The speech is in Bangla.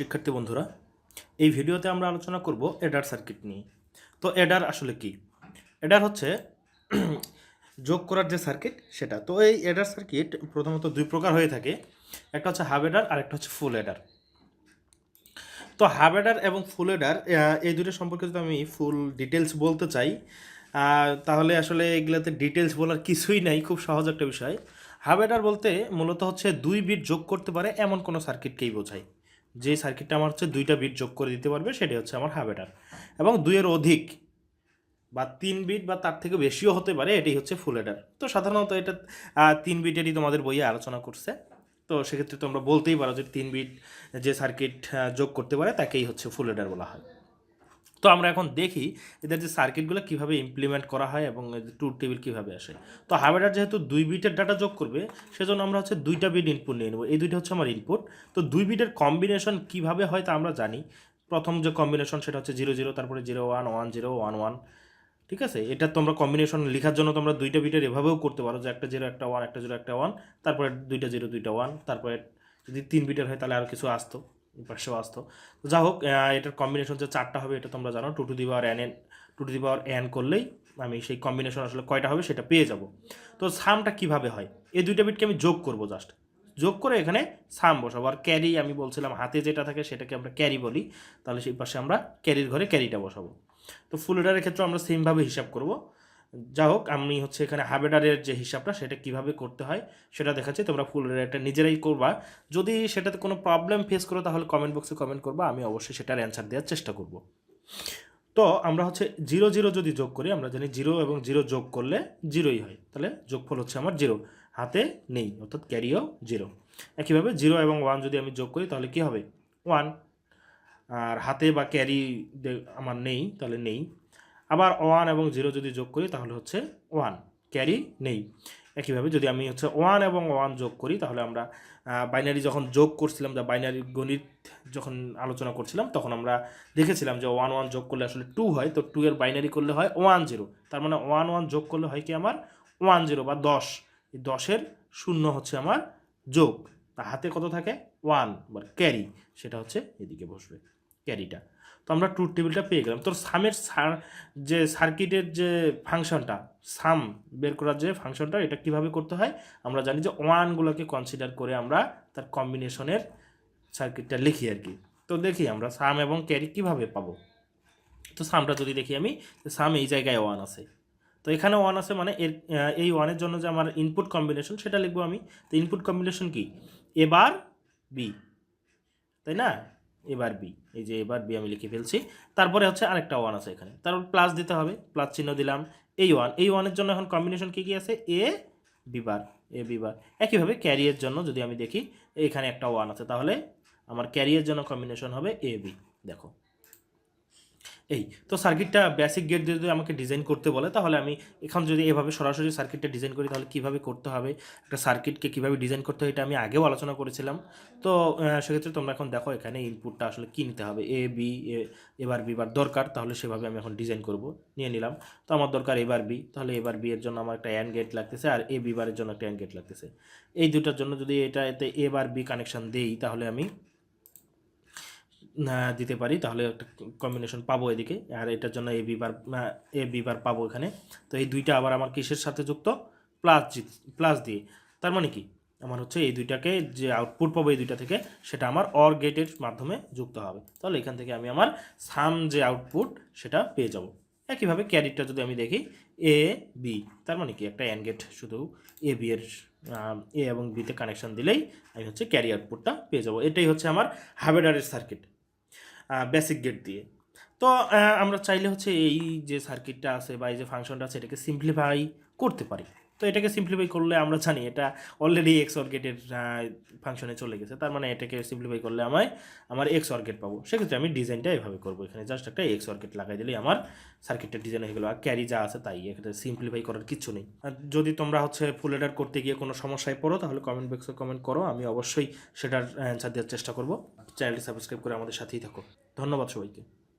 শিক্ষার্থী বন্ধুরা, এই ভিডিওতে আমরা আলোচনা করব এডার সার্কিট নিয়ে। তো এডার আসলে কি? এডার হচ্ছে যোগ করার যে সার্কিট, সেটা। তো এই এডার সার্কিট প্রথমত দুই প্রকার হয়ে থাকে। একটা হচ্ছে হাফ এডার আর একটা হচ্ছে ফুল এডার। তো হাফ এডার এবং ফুল এডার এই দুটো সম্পর্কে যদি আমি ফুল ডিটেলস বলতে চাই তাহলে আসলে এগুলোতে ডিটেলস বলার কিছুই নাই, খুব সহজ একটা বিষয়। হাফ এডার বলতে মূলত হচ্ছে দুই বিট যোগ করতে পারে এমন কোনো সার্কিটকেই বোঝায়। যে সার্কিটটা আমার হচ্ছে দুইটা বিট যোগ করে দিতে পারবে সেটি হচ্ছে আমার হাবেটার এবং দুইয়ের অধিক বা তিন বিট বা তার থেকে বেশিও হতে পারে এটি হচ্ছে ফুল এডার তো সাধারণত এটা তিন বিটেরই তোমাদের বইয়ে আলোচনা করছে। তো সেক্ষেত্রে তোমরা বলতেই পারো যে তিন বিট যে সার্কিট যোগ করতে পারে, তাকেই হচ্ছে ফুল এডার বলা হয়। তো আমরা এখন দেখি এদের যে সার্কিটগুলো কীভাবে ইমপ্লিমেন্ট করা হয় এবং ট্রুথ টেবিল কীভাবে আসে। তো হার্ভার্ডার যেহেতু দুই বিটের ডাটা যোগ করবে, সেজন্য আমরা হচ্ছে দুইটা বিট ইনপুট নিয়ে নেব। এই দুইটা হচ্ছে আমার ইনপুট তো দুই বিটের কম্বিনেশন কীভাবে হয় তা আমরা জানি। প্রথম যে কম্বিনেশন সেটা হচ্ছে জিরো জিরো তারপরে zero one one zero one one ঠিক আছে? এটা তোমরা কম্বিনেশন লেখার জন্য তোমরা দুইটা বিটের এভাবেও করতে পারো যে একটা জিরো একটা ওয়ান একটা জিরো একটা ওয়ান তারপরে দুইটা জিরো দুইটা ওয়ান তারপরে যদি তিন বিটের হয় তাহলে আরও কিছু আসতো। পাশেও আসতো তো যা হোক এটার কম্বিনেশন যে চারটা হবে, এটা তোমরা জানো two to the power N N two to the power N করলেই আমি সেই কম্বিনেশন আসলে কয়টা হবে সেটা পেয়ে যাব। তো সামটা কীভাবে হয়? এই দুইটা বিটকে আমি যোগ করব জাস্ট যোগ করে এখানে সাম বসাবো। আর ক্যারি আমি বলছিলাম, হাতে যেটা থাকে সেটাকে আমরা ক্যারি বলি। তাহলে সেই পাশে আমরা ক্যারির ঘরে ক্যারিটা বসাবো। তো ফুল এডারের ক্ষেত্রে আমরা সেমভাবে হিসাব করব। যা হোক আমি হচ্ছে এখানে হাবেডারের যে হিসাবটা, সেটা কীভাবে করতে হয়, সেটা দেখাচ্ছি। তোমরা ফুল এডারটা নিজেরাই করবা। যদি সেটাতে কোনো প্রবলেম ফেস করো, তাহলে কমেন্ট বক্সে কমেন্ট করবা। আমি অবশ্যই সেটার অ্যান্সার দেওয়ার চেষ্টা করব। তো, আমরা হচ্ছে জিরো জিরো যদি যোগ করি, আমরা জানি জিরো এবং জিরো যোগ করলে জিরোই হয়। তাহলে যোগফল হচ্ছে আমার জিরো হাতে নেই, অর্থাৎ ক্যারিও জিরো একইভাবে জিরো এবং ওয়ান যদি আমি যোগ করি, তাহলে কি হবে? ওয়ান আর হাতে বা ক্যারি আমার নেই, তাহলে নেই। আবার ওয়ান এবং জিরো যদি যোগ করি, তাহলে হচ্ছে ওয়ান। ক্যারি নেই। একইভাবে যদি আমি হচ্ছে ওয়ান এবং ওয়ান যোগ করি, তাহলে আমরা বাইনারি যখন যোগ করছিলাম, যা বাইনারি গণিত যখন আলোচনা করছিলাম, তখন আমরা দেখেছিলাম যে ওয়ান ওয়ান যোগ করলে আসলে টু হয়। তো টু এর বাইনারি করলে হয় ওয়ান জিরো। তার মানে ওয়ান ওয়ান যোগ করলে হয় কি আমার? ওয়ান জিরো বা দশ। এই দশের শূন্য হচ্ছে আমার যোগ। তা হাতে কত থাকে? ওয়ান। বা ক্যারি। সেটা হচ্ছে এদিকে বসবে। ক্যারিটা তো আমরা ট্রুথ টেবিলটা পেয়ে গেলাম। তোর সামের সার যে সার্কিটের যে ফাংশনটা সাম বের করার যে ফাংশনটা এটা কীভাবে করতে হয়? আমরা জানি যে ওয়ানগুলোকে কনসিডার করে আমরা তার কম্বিনেশনের সার্কিটটা লিখি আর কি। তো দেখি আমরা সাম এবং ক্যারি কীভাবে পাবো? তো সামটা যদি দেখি আমি সাম এই জায়গায় ওয়ান আছে। তো এখানে ওয়ান আছে মানে এর এই ওয়ানের জন্য যে আমার ইনপুট কম্বিনেশন সেটা লিখব আমি। তো ইনপুট কম্বিনেশন কি? এবার বি তাই না? এবার বি এই যে এবার বি আমি লিখে ফেলছি। তারপরে হচ্ছে আরেকটা ওয়ান আছে এখানে। তারপর প্লাস দিতে হবে প্লাস চিহ্ন দিলাম এই ওয়ান এই ওয়ানের জন্য এখন কম্বিনেশন কী কী আছে? A B bar A B bar একইভাবে ক্যারিয়ার জন্য যদি আমি দেখি, এখানে একটা ওয়ান আছে, তাহলে আমার ক্যারিয়ার জন্য কম্বিনেশন হবে এ বি দেখো এই, তো সার্কিটটা বেসিক গেট যদি আমাকে ডিজাইন করতে বলে, তাহলে আমি এখন যদি এভাবে সরাসরি সার্কিটটা ডিজাইন করি, তাহলে কীভাবে করতে হবে? একটা সার্কিটকে কীভাবে ডিজাইন করতে হয়, এটা আমি আগেও আলোচনা করেছিলাম। তো সেক্ষেত্রে তোমরা এখন দেখো এখানে ইনপুটটা আসলে কী নিতে হবে? এ বি এবার বি বার দরকার, তাহলে সেভাবে আমি এখন ডিজাইন করব। নিয়ে নিলাম। তো আমার দরকার এবার বি তাহলে এবার বি এর জন্য আমার একটা অ্যান গেট লাগতেছে, আর এ বি বারের জন্য একটা অ্যান গেট লাগতেছে। এই দুটার জন্য যদি এটা এতে এবার বি কানেকশন দেই, তাহলে আমি দিতে পারি, তাহলে একটা কম্বিনেশন পাবো এদিকে। আর এটার জন্য এ বিবার এ বিবার পাবো এখানে। তো এই দুইটা আবার আমার কিসের সাথে যুক্ত? প্লাস প্লাস দিয়ে। তার মানে কি? আমার হচ্ছে এই দুইটাকে যে আউটপুট পাবো এই দুইটা থেকে, সেটা আমার অর গেটের মাধ্যমে যুক্ত হবে। তাহলে এখান থেকে আমি আমার সাম যে আউটপুট সেটা পেয়ে যাব। একইভাবে ক্যারিটটা যদি আমি দেখি এ বি তার মানে কি? একটা অ্যান গেট শুধু এ বি এর এ এবং বিতে কানেকশন দিলেই আমি হচ্ছে ক্যারি আউটপুটটা পেয়ে যাব। এটাই হচ্ছে আমার হাবেডারের সার্কিট বেসিক গেট দিয়ে। তো আমরা চাইলে হচ্ছে এই যে সার্কিটটা আছে বা এই যে ফাংশনটা আছে, এটাকে সিম্পলিফাই করতে পারি। তো, এটাকে সিম্পলিফাই করলে আমরা জানি এটা অলরেডি এক্স অর গেটের ফাংশনে চলে গেছে। তার মানে এটাকে সিম্পলিফাই করলে আমায়, আমার এক্স অর গেট পাবো। সেক্ষেত্রে আমি ডিজাইনটা এভাবে করব। এখানে জাস্ট একটা এক্স অর গেট লাগাই দিলেই আমার সার্কিটটা ডিজাইন হয়ে গেলো। আর ক্যারি যা আছে তাই এখানে সিম্পলিফাই করার কিছু নেই। যদি তোমরা হচ্ছে ফুল এডার করতে গিয়ে কোনো সমস্যায় পড়ো, তাহলে কমেন্ট বক্সে কমেন্ট করো। আমি অবশ্যই সেটার অ্যান্সার দেওয়ার চেষ্টা করব। চ্যানেলটি সাবস্ক্রাইব করে আমাদের সাথেই থাকো। ধন্যবাদ সবাইকে।